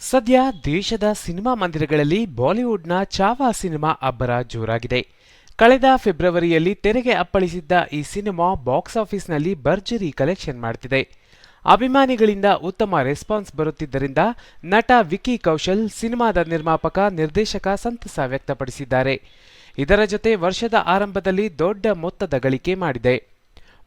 ಸದ್ಯ ದೇಶದ ಸಿನಿಮಾ ಮಂದಿರಗಳಲ್ಲಿ ಬಾಲಿವುಡ್ನ ಚಾವಾ ಸಿನಿಮಾ ಅಬ್ಬರ ಜೋರಾಗಿದೆ. ಕಳೆದ ಫೆಬ್ರವರಿಯಲ್ಲಿ ತೆರೆಗೆ ಅಪ್ಪಳಿಸಿದ್ದ ಈ ಸಿನಿಮಾ ಬಾಕ್ಸ್ ಆಫೀಸ್ನಲ್ಲಿ ಭರ್ಜರಿ ಕಲೆಕ್ಷನ್ ಮಾಡ್ತಿದೆ. ಅಭಿಮಾನಿಗಳಿಂದ ಉತ್ತಮ ರೆಸ್ಪಾನ್ಸ್ ಬರುತ್ತಿದ್ದರಿಂದ ನಟ ವಿಕ್ಕಿ ಕೌಶಲ್ ಸಿನಿಮಾದ ನಿರ್ಮಾಪಕ, ನಿರ್ದೇಶಕ ಸಂತಸ ವ್ಯಕ್ತಪಡಿಸಿದ್ದಾರೆ. ಇದರ ಜೊತೆ ವರ್ಷದ ಆರಂಭದಲ್ಲಿ ದೊಡ್ಡ ಮೊತ್ತದ ಗಳಿಕೆ ಮಾಡಿದೆ.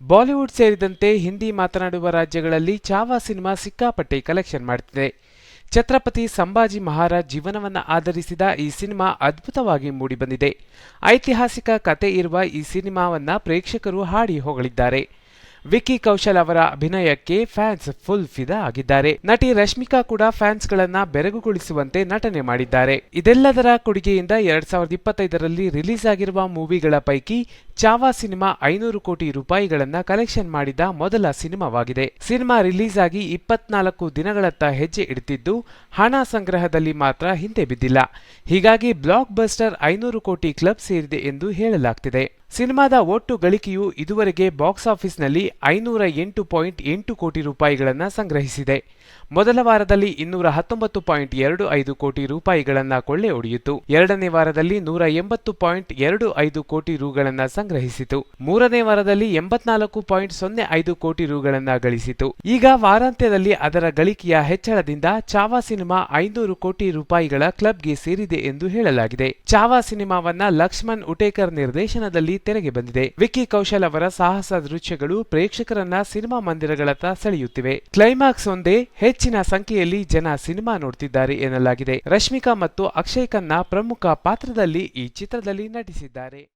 ಬಾಲಿವುಡ್ ಸೇರಿದಂತೆ ಹಿಂದಿ ಮಾತನಾಡುವ ರಾಜ್ಯಗಳಲ್ಲಿ ಚಾವಾ ಸಿನಿಮಾ ಸಿಕ್ಕಾಪಟ್ಟೆ ಕಲೆಕ್ಷನ್ ಮಾಡುತ್ತಿದೆ ಛತ್ರಪತಿ ಸಂಭಾಜಿ ಮಹಾರಾಜ್ ಜೀವನವನ್ನ ಆಧರಿಸಿದ ಈ ಸಿನಿಮಾ ಅದ್ಭುತವಾಗಿ ಮೂಡಿಬಂದಿದೆ. ಐತಿಹಾಸಿಕ ಕತೆ ಇರುವ ಈ ಸಿನಿಮಾವನ್ನ ಪ್ರೇಕ್ಷಕರು ಹಾಡಿ ಹೊಗಳಿದ್ದಾರೆ. ವಿಕ್ಕಿ ಕೌಶಲ್ ಅವರ ಅಭಿನಯಕ್ಕೆ ಫ್ಯಾನ್ಸ್ ಫುಲ್ ಫಿದಾ ಆಗಿದ್ದಾರೆ. ನಟಿ ರಶ್ಮಿಕಾ ಕೂಡ ಫ್ಯಾನ್ಸ್ ಗಳನ್ನ ಬೆರಗುಗೊಳಿಸುವಂತೆ ನಟನೆ ಮಾಡಿದ್ದಾರೆ. ಇದೆಲ್ಲದರ ಕೊಡುಗೆಯಿಂದ ಎರಡ್ ಸಾವಿರದ ಇಪ್ಪತ್ತೈದರಲ್ಲಿ ರಿಲೀಸ್ ಆಗಿರುವ ಮೂವಿಗಳ ಪೈಕಿ ಚಾವಾ ಸಿನಿಮಾ ಐನೂರು ಕೋಟಿ ರೂಪಾಯಿಗಳನ್ನ ಕಲೆಕ್ಷನ್ ಮಾಡಿದ ಮೊದಲ ಸಿನಿಮಾವಾಗಿದೆ. ಸಿನಿಮಾ ರಿಲೀಸ್ ಆಗಿ ಇಪ್ಪತ್ನಾಲ್ಕು ದಿನಗಳತ್ತ ಹೆಜ್ಜೆ ಇಡುತ್ತಿದ್ದು ಹಣ ಸಂಗ್ರಹದಲ್ಲಿ ಮಾತ್ರ ಹಿಂದೆ ಬಿದ್ದಿಲ್ಲ. ಹೀಗಾಗಿ ಬ್ಲಾಕ್ ಬಸ್ಟರ್ ಐನೂರು ಕೋಟಿ ಕ್ಲಬ್ ಸೇರಿದೆ ಎಂದು ಹೇಳಲಾಗ್ತಿದೆ. ಸಿನಿಮಾದ ಒಟ್ಟು ಗಳಿಕೆಯು ಇದುವರೆಗೆ ಬಾಕ್ಸ್ ಆಫೀಸ್ನಲ್ಲಿ ಐನೂರ ಎಂಟು ಪಾಯಿಂಟ್ ಎಂಟು ಕೋಟಿ ರೂಪಾಯಿಗಳನ್ನು ಸಂಗ್ರಹಿಸಿದೆ. ಮೊದಲ ವಾರದಲ್ಲಿ ಇನ್ನೂರ ಹತ್ತೊಂಬತ್ತು ಪಾಯಿಂಟ್ ಎರಡು ಐದು ಕೋಟಿ ರೂಪಾಯಿಗಳನ್ನು ಕೊಳ್ಳೆ ಒಡೆಯಿತು. ಎರಡನೇ ವಾರದಲ್ಲಿ ನೂರ ಎಂಬತ್ತು ಪಾಯಿಂಟ್ ಎರಡು ಐದು ಕೋಟಿ ರುಗಳನ್ನ ಸಂಗ್ರಹಿಸಿತು. ಮೂರನೇ ವಾರದಲ್ಲಿ ಎಂಬತ್ನಾಲ್ಕು ಪಾಯಿಂಟ್ ಸೊನ್ನೆ ಐದು ಕೋಟಿ ರುಗಳನ್ನ ಗಳಿಸಿತು. ಈಗ ವಾರಾಂತ್ಯದಲ್ಲಿ ಅದರ ಗಳಿಕೆಯ ಹೆಚ್ಚಳದಿಂದ ಚಾವಾ ಸಿನಿಮಾ ಐನೂರು ಕೋಟಿ ರೂಪಾಯಿಗಳ ಕ್ಲಬ್ಗೆ ಸೇರಿದೆ ಎಂದು ಹೇಳಲಾಗಿದೆ. ಚಾವಾ ಸಿನಿಮಾವನ್ನ ಲಕ್ಷ್ಮಣ್ ಉಟೇಕರ್ ನಿರ್ದೇಶನದಲ್ಲಿ ತೆರೆಗೆ ಬಂದಿದೆ. ವಿಕ್ಕಿ ಕೌಶಲ್ ಅವರ ಸಾಹಸ ದೃಶ್ಯಗಳು ಪ್ರೇಕ್ಷಕರನ್ನ ಸಿನಿಮಾ ಮಂದಿರಗಳತ್ತ ಸೆಳೆಯುತ್ತಿವೆ. ಕ್ಲೈಮ್ಯಾಕ್ಸ್ ಒಂದೇ ಹೆಚ್ಚಿನ ಸಂಖ್ಯೆಯಲ್ಲಿ ಜನ ಸಿನಿಮಾ ನೋಡ್ತಿದ್ದಾರೆ ಎನ್ನಲಾಗಿದೆ. ರಶ್ಮಿಕಾ ಮತ್ತು ಅಕ್ಷಯ್ ಖನ್ನಾ ಪ್ರಮುಖ ಪಾತ್ರದಲ್ಲಿ ಈ ಚಿತ್ರದಲ್ಲಿ ನಟಿಸಿದ್ದಾರೆ.